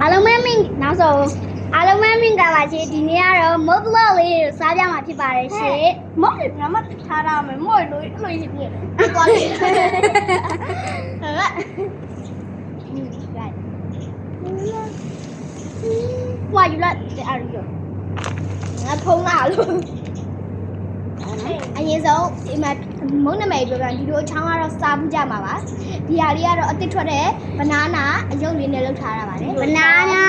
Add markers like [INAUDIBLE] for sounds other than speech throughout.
အားလုံးပဲမင်နောက်ဆုံးအားလုံးပဲမင်္ဂလာပါရှင်ဒီနေ့ကတော့မုတ်ဘလော့လေးကိုစားပြမှာဖြစ်ပါတယ်ရှင်မော်ရငါမထားရမယ်မော်လို့အလို့ရှိပြီသွားလေဟဲ့ဝါယူလိုက်တဲ့အားရငါဖုံးလာလို့ အရင်ဆုံးဒီမှာမုန်းနမိတ်ပြောပြဒီလိုချောင်းကတော့စားဘူးကြမှာပါဒီဟာလေးကတော့အစ်စ်ထွက်တဲ့ဘနာနာအယုတ်လေးနဲ့လုပ်ထားတာပါလေဘနာနာ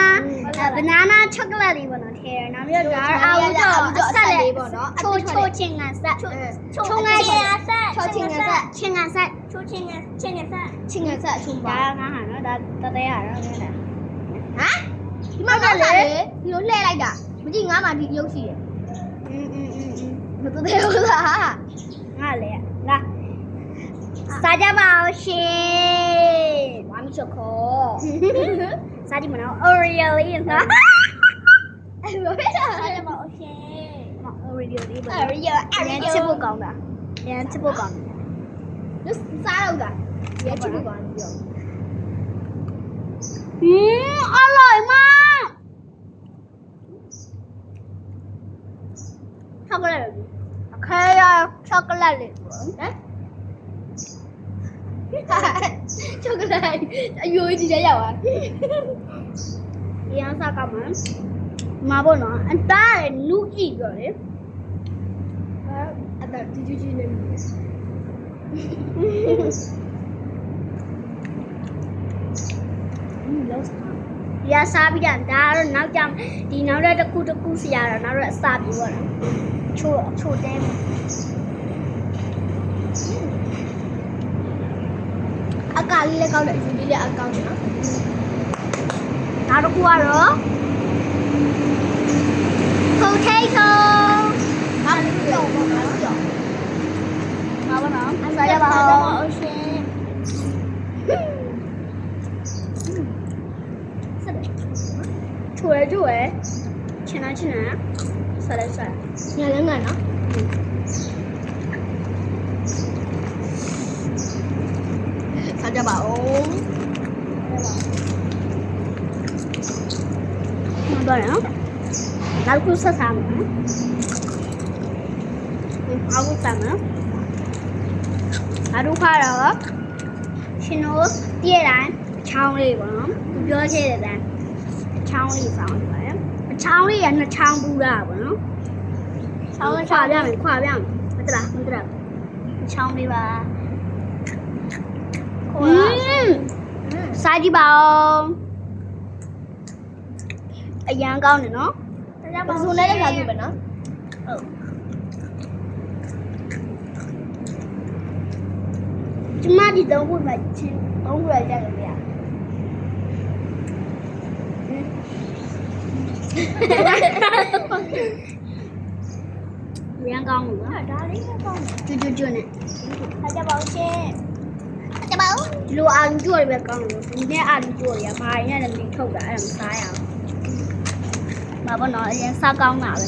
ဘနာနာချောကလက်လေးပေါ့နော်ထဲတယ်နောက်ပြီးတော့ဒါအာဝတော့အဆက်လေးပေါ့နော်ချိုးချိုးချင်းကန်ဆက်ချုံငါချင်း ဆက် ချိုးချင်းကန်ဆက်ချင်းကန်ဆက် ချိုးချင်းငါချင်းငါဆက် ချင်းကန်ဆက်အချုံပါ ဒါငါဟာနော်ဒါတတဲရတော့နည်းလား ဟမ်ဒီမှာကလေဒီလိုလှည့်လိုက်တာမကြည့်ငါမှဒီရုပ်ရှိတယ် อืมอืม อืมမတူသေးဘူးလားငါလေငါစားကြပါဦးရှင်ဝါမီချောခေါ်စားကြည့်မနော် Oreo လေးနော်အဲ့လိုပဲလားစားကြပါဦးရှင် Oreo လေးပါအဲ့ရအရင်ချစ်ဖို့ကော chocolate. Đấy. [LAUGHS] Chocolate. Đã vui thì sẽ giàu à? Thì ăn sao cảm mà mà bố nó anh ta là nuốt gì rồi? Đấy anh ta thì chú chú nên. Ya sabi dan daro nau jam di nau da ku da ku siya nau da sabi wala. Chu chu demo. အစားပြီးပေါ့နော်ချိုးချိုးတဲပေါ့အကာလေးလည်းကောက်တယ်အယူလေးလည်းအကောက်တယ်နော်နောက်တစ်ခုကတော့ potato ဘာလို့ပြောပေါ့နော်ပြောမဘောနော်အစားရပါဦးဦးရှင်ချိုးရချိုးရချင်နာချင်နာဆက်လက်ဆက်ညလည်းငါနော်စား ကြပါဦးမတော်နော်နောက်ခုဆက်စားမယ်အောက်ဆက်မယ်အရုခါတော့ရှင်တို့တည့်တိုင်းချောင်းလေးပေါ့နော်သူပြောချင်တဲ့ချောင်းလေးစောင်းပါတယ်အချောင်းလေးကနှစ်ချောင်းပူတာပေါ့နော်ချောင်းခွာပြမယ်ခွာပြမယ်မတလားမတလားချောင်းလေးပါอืม စားကြည့်ပါဦးအရန်ကောင်းတယ်နော်ပစုံနဲ့လည်းစားကြည့်ပဲနော်ကျမဒီတော့ခုမှချင်းတော့ခုရကြတယ်ဗျာရန်ကောင်းလို့နော်ဒါလေးလည်းကောင်းတယ်ကျွတ်ကျွတ်ကျွတ်နဲ့စားကြပါဦးရှင်စားကြ ပါဦးဒီလိုအာလူကျွတ်ရပဲကောင်းလို့ဒီနေ့အာလူကျွတ်ရဘာရင်းနဲ့လည်းထုတ်တာအဲ့ဒါမစားရအောင်မဘောနော်အရင်စားကောင်းတာပဲ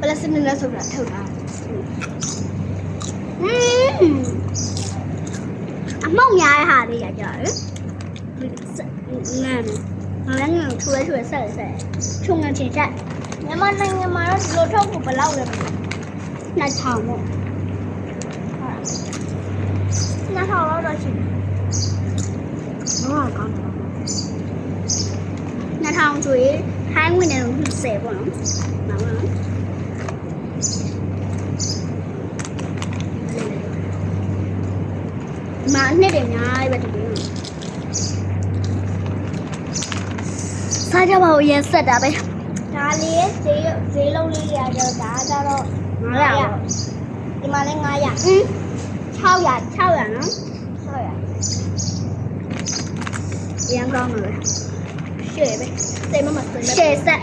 ပလက်စတစ်နဲ့ဆိုတာထုတ်တာอืมအမောက်များတဲ့ဟာလေးရကြတယ်ငန်းငန်းငန်းထူရဲထူရဲဆက်ဆက်ချုံငန်းချင်ချက်မြန်မာနိုင်ငံမှာတော့ဒီလိုထုတ်ဖို့ဘယ်လောက်လဲမသိနှစ်ထောင်ပေါ့ဘူး နှစ်ထောင်လောက်တော့ရှိတယ်ဘာကောင်းတယ်နှစ်ထောင်ဆိုရင်ဟိုင်းဝင်တယ်လို့20ပေါ့နော်မှန်ပါနော်မနှစ်တယ်များပဲတကယ်စားကြပါဦးရင်ဆက်တာပဲဒါလေးဈေးဈေးလုံးလေးတွေရတော့ဒါကြတော့ငါရအောင်ဒီမှာလည်း900အင်း 600 600နော်600ရန်ကောင်းတယ်ရှယ်ပဲစိတ်မမစိတ်ရှယ်ဆက်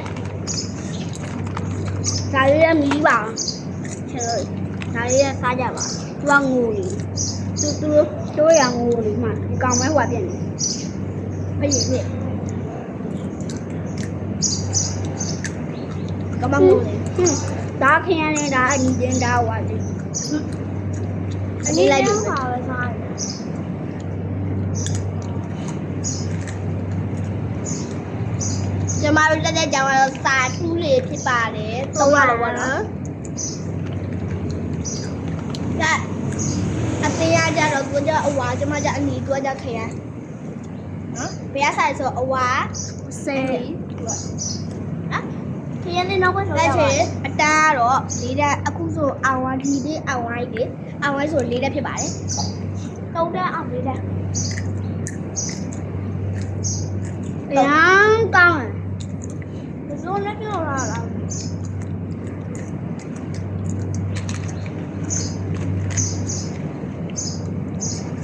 ဒါလေးရမီးပါချေလို့ဒါလေးရစားကြပါသူကငိုနေသူသူတို့ရငိုနေမှဒီကောင်မဲဟွာပြက်နေဖျက်ပြက်ကမငိုနေဟင်းဒါခင်းရနေဒါအညီချင်းဒါဟွာနေအ နည်းလိုက်ပါပဲစားတယ်တို့တက်တဲ့ကြောင်ကတော့စာတူးလေးဖြစ်ပါတယ်သုံးရတော့ပါနော်ဒါအသေးရကြတော့ကိုကြအဝါကျမကြအနီကိုကြခရမ်းနော်ဘယ်ရဆိုင်ဆိုအဝါဆယ်နော်ခရမ်းလေးနောက်ဘက်ဆိုလက်ချေ အတားတော့လေးတက်အခုဆိုအဝါဒီလေးအဝါကြီးလေအဝါဆိုလေးတက်ဖြစ်ပါတယ်သုံးတက်အောင်လေးတက်ရမ်းကောင်းတယ်ဘယ်လိုလဲပြောရလား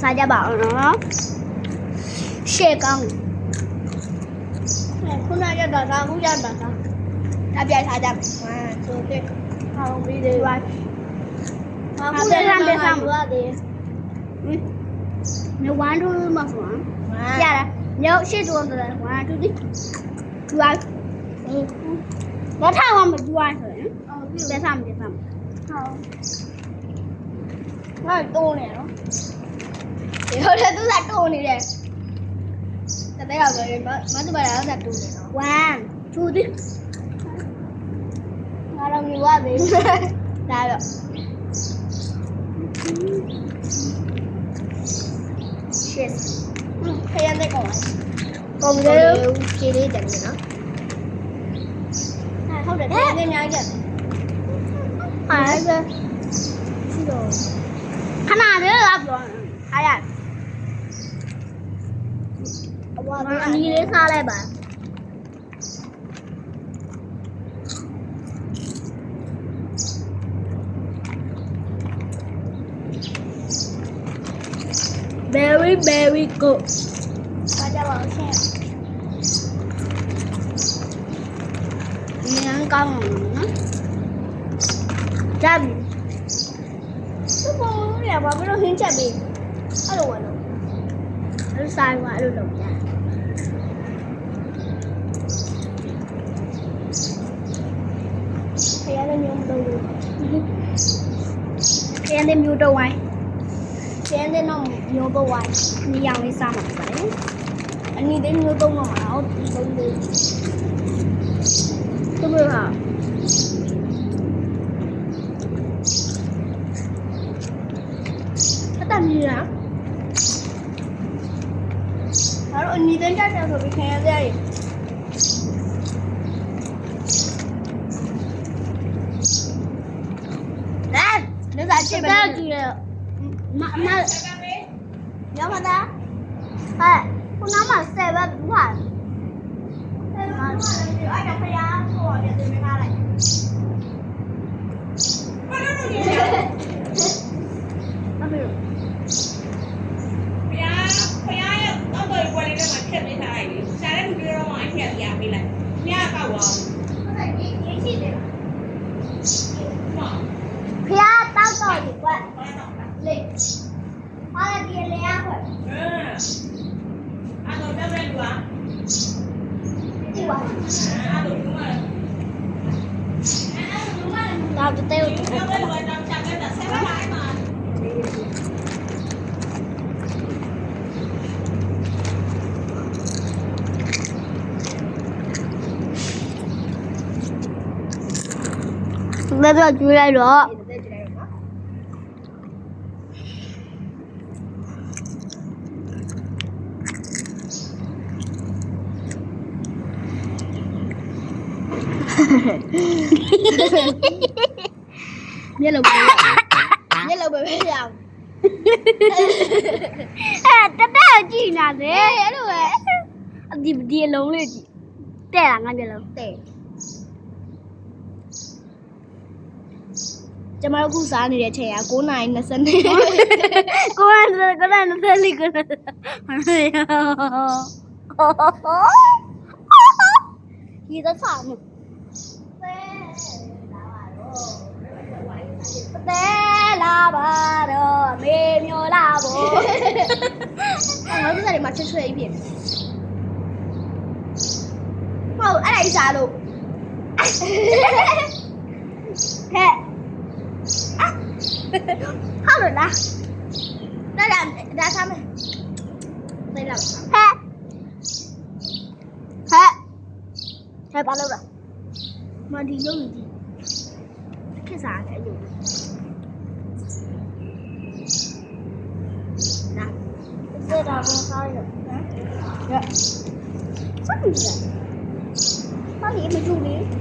စားကြပါအောင်နော်ရှေ့ကောင်းခုနကတော့ဒါအခုရတာဒါအပြိုင်ထားကြမယ်ဟာ ဆိုတဲ့ထောင်ပြီးတယ်ဘာမှမလုပ်ရမှာဘာလဲမြေဝမ်းတို့မှာဆိုရတာမြေရှေ့တို့ဆိုတယ်ဝမ်းတူတီဒီဝိုင်းဘာထားမှာမဒီဝိုင်းဆိုရင်ဟုတ်ပြီလက်ဆောင်ပြန်ဆောင်ဟုတ်ငါတုံးနေတော့ဒီဟိုတဲ့သူကတုံးနေတယ်တကယ်တော့မမတူပါလားကတုံးနေတော့1 2 3 ဘာလို့မြူရသေးလဲဒါတော့ရှစ်ခရမ်းတဲ့ကောင်ပုံလေးကြည့်လေးတယ်နော်ဟုတ်တယ်ငယ်ငယ်ကြက်ဟာကရှိတော့ခဏလေးလာပြောဟာရအဝါအနီးလေးစားလိုက်ပါ very very good ဘာကြပါအောင်ရှင်းဉာဏ်ကောင်းနော်ကြပြီသူ့ပုံရပါဘယ်လိုဟင်းချက်ပေးအဲ့လိုဝယ်လို့အဲ့ဆိုင်က အဲ့လိုလုပ်ကြခရမ်းတဲ့မျိုးမလုပ်ဘူးခရမ်းတဲ့မျိုးတော့ဝိုင်းခရမ်းတဲ့တော့မျိုးတော့ဝိုင်းနီရောင်လေးစားမှာပါလေအနည်းသေး မျိုးတော့မှာဟုတ်ဒီဆုံးလေးသူတို့ဟာအတမီလားဒါတော့အနည်းသေးကြတယ်ဆိုပြီးခရမ်းတဲ့ရည်လာလက်စားချစ်ပဲတက်ကြည့်ရမမရောမသားဟဲ့ခုနမှဆယ်ဘက်ဘူးဟာအဲ့ဒါကလည်းအဲ့ဒါဖျားဟိုရတယ်တင်ထားလိုက်မပြေ ဘုရားဘုရားရဲ့တောက်တော်ကြီးပွဲလေးထဲမှာထည့်ပေးထားလိုက်လေရှားတဲ့လူတွေတော့မှအထက်ပြပေးလိုက်မြတ်ကောက်အောင် ဟုတ်တယ်ဒီဒီရှိတယ် ဟော ဖျားတောက်တော့ဒီကွက် ဘာတော့လဲ လေဟာဒီလေရခွက် အင်းအဲ့တော့တက်တဲ့လူက ဒီပါအဲ့တော့လူကတော့တဲ့တဲ့ တက်တဲ့လူကတော့ချက်တဲ့ဆက်ပါလိုက်ပါ လက်တော့ကျွေးလိုက်တော့ ဒီတဲ့ကြည့်လိုက်နော် မျက်လုံးပေးညက်လို့ပဲပဲရအောင်အဲတက်တက်ကြည့်နေတယ်အဲ့လိုပဲအဒီဒီအလုံးလေးကြည့်တဲ့လားငါမျက်လုံးတဲ့ကျမတို့ခုစားနေတဲ့ချိန်က9:20 နာရီ20နှစ်ကိုရကိုရကိုရနဲ့လေးကိုရဒီတော့ဆောင်မတဲလာပါတော့မေမျိုးလာဖို့အဲ့ငါတို့စားတွေမှာချွတ် ချွတ်ကြီးဖြစ်ဟုတ်အဲ့ဒါကြီး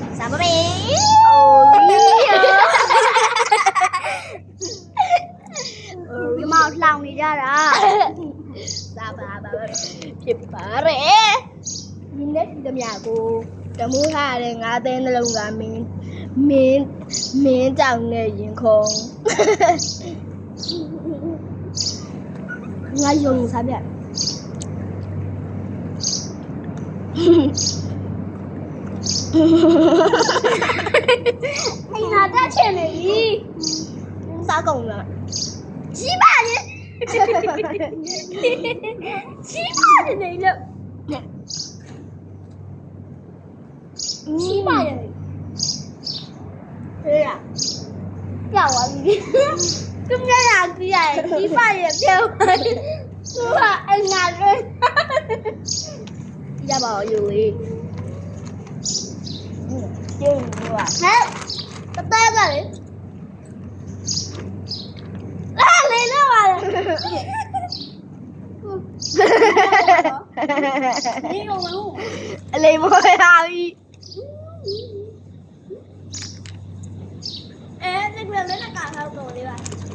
စားလို့ဟဲ့ဟုတ်လို့လားဒါဒါဒါစားမယ်သိလားဟဲ့ဟဲ့ဟဲ့ဘာလို့လဲမဒီရုပ်ကြီးခက်စားတယ်ရုပ်စေ င်နေကြတာစားပါပါဖြစ်ပါရဲ့ဒီနေ့ဒီမြကိုတမိုးထားတဲ့ငါးသိန်းနှလုံးကမင်းမင်းမင်းကြောင်နဲ့ရင်ခုံငါယုံစားပြအိမ်သာတက်ချင်နေပြီစားကုန်လားကြီးပါလေကြီးပါလေနေလို့ကြီးပါလေဟေးရပြောက်သွားပြီ သူမျက်နှာကြည့်ရတယ်ကြီးပါလေပြောက်သွားပြီသူကအင်္ဂါလေးရပါဦးယူလေးကျင်းလို့อ่ะဟဲ့တတဲကလေအာလေတော့ပါလေဒီကောင်မဟုတ်အလေးမောလာပြီအဲဒီကလည်းလက်ကတော့တော်လေးပါကျွေးအောင်လေဟိုမတ်တဲ့ကလေးပဲ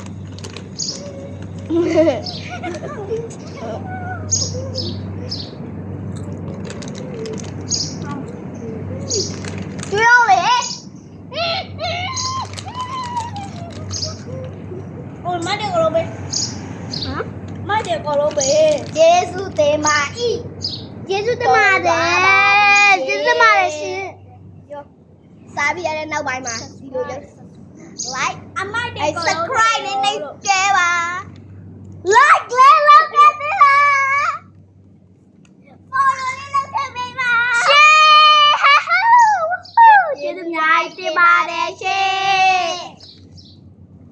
ဟမ်မတ်တဲ့ကလေးပဲယေစုတေမာဤကျေးဇူးတင်ပါတယ်ကျေးဇူးတင်ပါတယ်ရှင်စားပြီးရတဲ့နောက်ပိုင်းမှာဒီလိုရုပ် like အမတ်တဲ့အဲကလေး subscribe နဲ့နှိပ်ကြဲ Like, like, like.